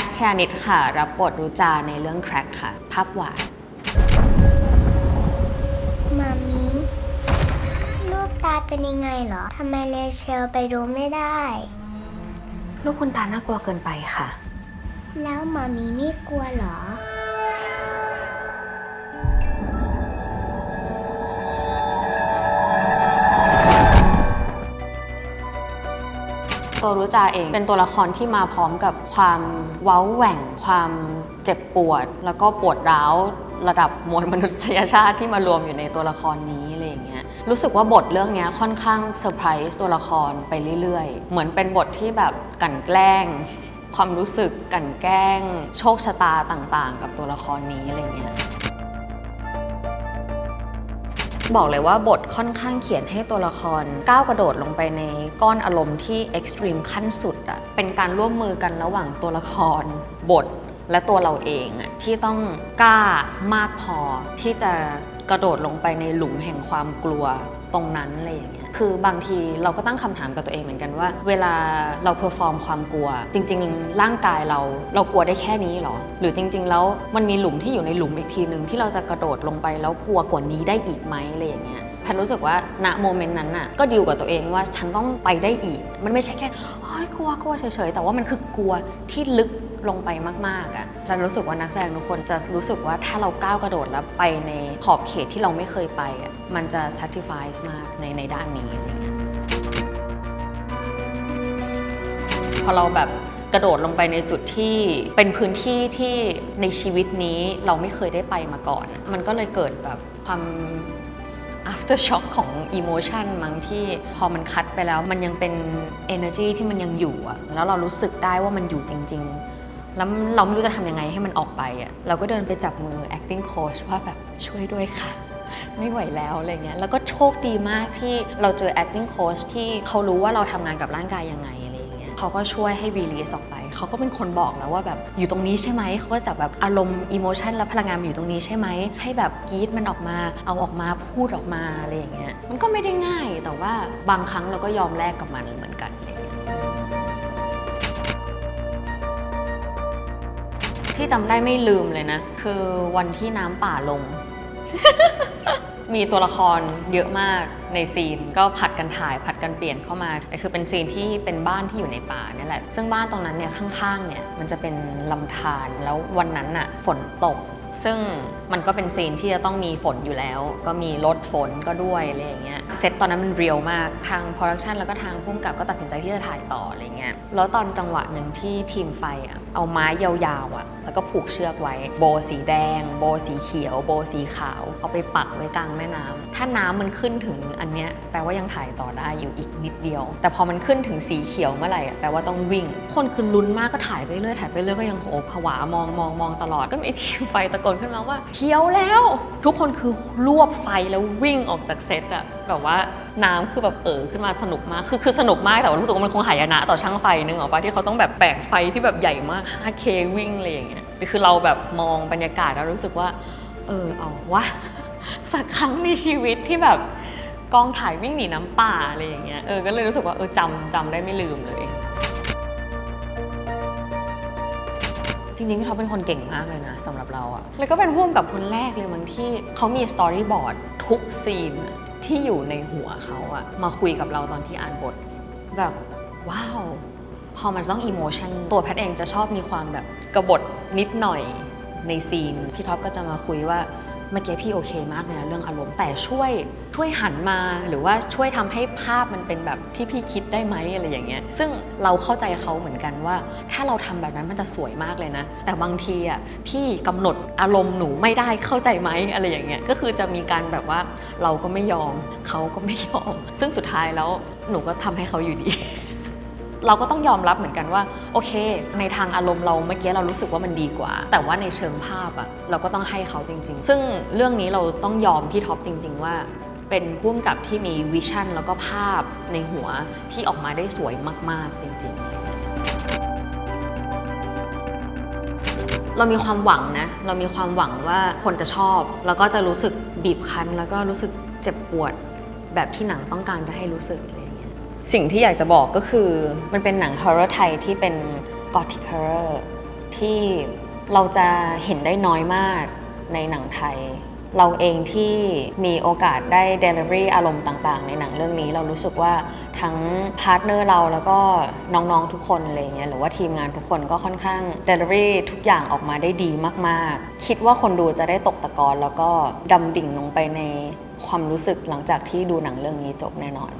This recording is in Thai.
ทชานิดค่ะ รับบทรุจาในเรื่องแครกค่ะ ภาพหวานมามีลูกตาเป็นยังไงเหรอทำไมเลเชลไปดูไม่ได้ ลูกคุณตาน่ากลัวเกินไปค่ะ แล้วมามีไม่กลัวเหรอ ตัวรุจาเอง เป็นตัวละครที่มาพร้อมกับความเว้าแหว่ง ความเจ็บปวด แล้วก็ปวดร้าวระดับมวลมนุษยชาติที่มารวมอยู่ในตัวละครนี้อะไรอย่างเงี้ย รู้สึกว่าบทเรื่องเนี้ยค่อนข้างเซอร์ไพรส์ตัวละครไปเรื่อยๆ เหมือนเป็นบทที่แบบกันแกล้ง ความรู้สึกกันแกล้ง โชคชะตาต่างๆ กับตัวละครนี้อะไรเงี้ย บอกเลยว่าบทค่อนข้างเขียนให้ตัวละครก้าวกระโดดลงไปในก้อนอารมณ์ที่เอ็กซ์ตรีมขั้นสุดอะเป็นการร่วมมือกันระหว่างตัวละคร บทและตัวเราเองอะที่ต้องกล้ามากพอที่จะกระโดดลงไปในหลุมแห่งความกลัวตรงนั้นอะไรอย่างเงี้ย คือบางทีเราก็ตั้งคำถามกับตัวเองเหมือนกันว่า เวลาเราเพอร์ฟอร์มความกลัว จริง ๆ ร่างกายเราเรากลัวได้แค่นี้เหรอ หรือจริง ๆ แล้วมันมีหลุมที่อยู่ในหลุมอีกทีหนึ่งที่เราจะกระโดดลงไปแล้วกลัวกว่านี้ได้อีกไหมอะไรอย่างเงี้ยแพนรู้สึกว่าณโมเมนต์นั้นน่ะก็ดิวกับตัวเองว่าฉันต้องไปได้อีก มันไม่ใช่แค่โอ้ยกลัวกลัวเฉยๆแต่ว่ามันคือกลัวที่ลึก ลงไปมากๆอะ่ะเรารู้สึกว่านักแสดงทุกคนจะรู้สึกว่าถ้าเราก้าวกระโดดแล้วไปในขอบเขตที่เราไม่เคยไปอะ่ะมันจะ satisfy มากในในด้านนี้อะไรเงี้ยพอเราแบบกระโดดลงไปในจุดที่เป็นพื้นที่ที่ในชีวิตนี้เราไม่เคยได้ไปมาก่อน มันก็เลยเกิดแบบความ after shock ของ emotion มั้งที่พอมันคัดไปแล้ว มันยังเป็น energy ที่มันยังอยู่อะแล้วเรารู้สึกได้ว่ามันอยู่จริง ๆ แล้วเราไม่รู้จะทำยังไงให้มันออกไปอะเราก็เดินไปจับมือ acting coach ว่าแบบช่วยด้วยค่ะ ไม่ไหวแล้วอะไรเงี้ยแล้วก็โชคดีมากที่เราเจอ acting coach ที่เขารู้ว่าเราทำงานกับร่างกายยังไงอะไรเงี้ยเขาก็ช่วยให้ release ออกไป เขาก็เป็นคนบอกแล้วว่าแบบอยู่ตรงนี้ใช่ไหมเขาก็จะแบบอารมณ์ emotion และพลังงานอยู่ตรงนี้ใช่ไหมให้แบบกรีดมันออกมา เอาออกมาพูดออกมาอะไรอย่างเงี้ยมันก็ไม่ได้ง่ายแต่ว่าบางครั้งเราก็ยอมแลกกับมันเหมือนกันเงี้ย ที่จำได้ไม่ลืมเลยนะ คือวันที่น้ำป่าลง มีตัวละครเยอะมากในซีนก็ผัดกันถ่ายผัดกันเปลี่ยนเข้ามาแต่คือเป็นซีนที่เป็นบ้านที่อยู่ในป่าเนี่ยแหละ ซึ่งบ้านตรงนั้นเนี่ยข้างๆเนี่ยมันจะเป็นลำธารแล้ววันนั้นน่ะฝนตก ซึ่ง มันก็เป็นซีนที่จะต้องมีฝนอยู่แล้ว ก็มีรถฝนก็ด้วยอะไรอย่างเงี้ยเซตตอนนั้นมันเรียลมากทางโปรดักชันแล้วก็ทางพุ่มกับก็ตัดสินใจที่จะถ่ายต่ออะไรเงี้ยแล้วตอนจังหวะหนึ่งที่ทีมไฟอะเอาไม้ยาวๆอะแล้วก็ผูกเชือกไว้ โบสีแดง โบสีเขียว โบสีขาว เอาไปปักไว้กลางแม่น้ำถ้าน้ำมันขึ้นถึงอันเนี้ยแปลว่ายังถ่ายต่อได้อยู่อีกนิดเดียว แต่พอมันขึ้นถึงสีเขียวเมื่อไหร่อะแปลว่าต้องวิ่ง คนคือลุ้นมากก็ถ่ายไปเรื่อยถ่ายไปเรื่อยก็ยังโหผวามองมองมองตลอดก็มีทีมไฟตะโกนขึ้นมาว่าเขียวแล้ว ทุกคนคือรวบไฟแล้ววิ่งออกจากเซตอะแบบว่าน้ำคือแบบเออขึ้นมาสนุกมากคือคือสนุกมากแต่ว่ารู้สึกว่ามันคงหายนะต่อช่างไฟนึงออกปะที่เขาต้องแบบแบกไฟที่แบบใหญ่มาก 5K วิ่งอะไรอย่างเงี้ยคือเราแบบมองบรรยากาศแล้วรู้สึกว่า เออเอาวะสักครั้งในชีวิตที่แบบกองถ่ายวิ่งหนีน้ำป่าอะไรอย่างเงี้ยเออก็เลยรู้สึกว่าเออจำจำได้ไม่ลืมเลย ริงๆพี่ท็อปเป็นคนเก่งมากเลยนะสำหรับเราอะแล้วก็เป็นผู้กำกับคนแรกเลยบางที่เขามีสตอรี่บอร์ดทุกซีนที่อยู่ในหัวเขาอะมาคุยกับเราตอนที่อ่านบท แบบว้าว พอมันต้องอิโมชันตัวแพทเองจะชอบมีความแบบกระบดนิดหน่อยในซีน พี่ท็อปก็จะมาคุยว่า เมื่อกี้พี่โอเคมากเลยนะเรื่องอารมณ์แต่ช่วยช่วยหันมาหรือว่าช่วยทำให้ภาพมันเป็นแบบที่พี่คิดได้ไหมอะไรอย่างเงี้ยซึ่งเราเข้าใจเขาเหมือนกันว่า ถ้าเราทำแบบนั้นมันจะสวยมากเลยนะ แต่บางทีอะพี่กำหนดอารมณ์หนูไม่ได้เข้าใจไหมอะไรอย่างเงี้ยก็คือจะมีการแบบว่าเราก็ไม่ยอมเขาก็ไม่ยอม ซึ่งสุดท้ายแล้วหนูก็ทำให้เขาอยู่ดี เราก็ต้องยอมรับเหมือนกันว่า โอเค ในทางอารมณ์เราเมื่อกี้เรารู้สึกว่ามันดีกว่า แต่ว่าในเชิงภาพอะเราก็ต้องให้เขาจริง ๆ ซึ่งเรื่องนี้เราต้องยอมพี่ท็อปจริง ๆ ว่าเป็นผู้กำกับที่มีวิชั่นแล้วก็ภาพในหัวที่ออกมาได้สวยมาก ๆ จริง ๆ เรามีความหวังนะ เรามีความหวังว่าคนจะชอบ แล้วก็จะรู้สึกบีบคั้น แล้วก็รู้สึกเจ็บปวดแบบที่หนังต้องการจะให้รู้สึกเงี้ย สิ่งที่อยากจะบอกก็คือมันเป็นหนังฮอร์เรอร์ไทยที่เป็นกอธิคฮอร์เรอร์ที่เราจะเห็นได้น้อยมากในหนังไทย เราเองที่มีโอกาสได้ delivery อารมณ์ต่างๆ ในหนังเรื่องนี้ เรารู้สึกว่าทั้งพาร์ทเนอร์เราแล้วก็น้องๆทุกคนอะไรเงี้ยหรือว่าทีมงานทุกคนก็ค่อนข้าง delivery ทุกอย่างออกมาได้ดีมากๆ คิดว่าคนดูจะได้ตกตะกอนแล้วก็ดำดิ่งลงไปในความรู้สึกหลังจากที่ดูหนังเรื่องนี้จบแน่นอน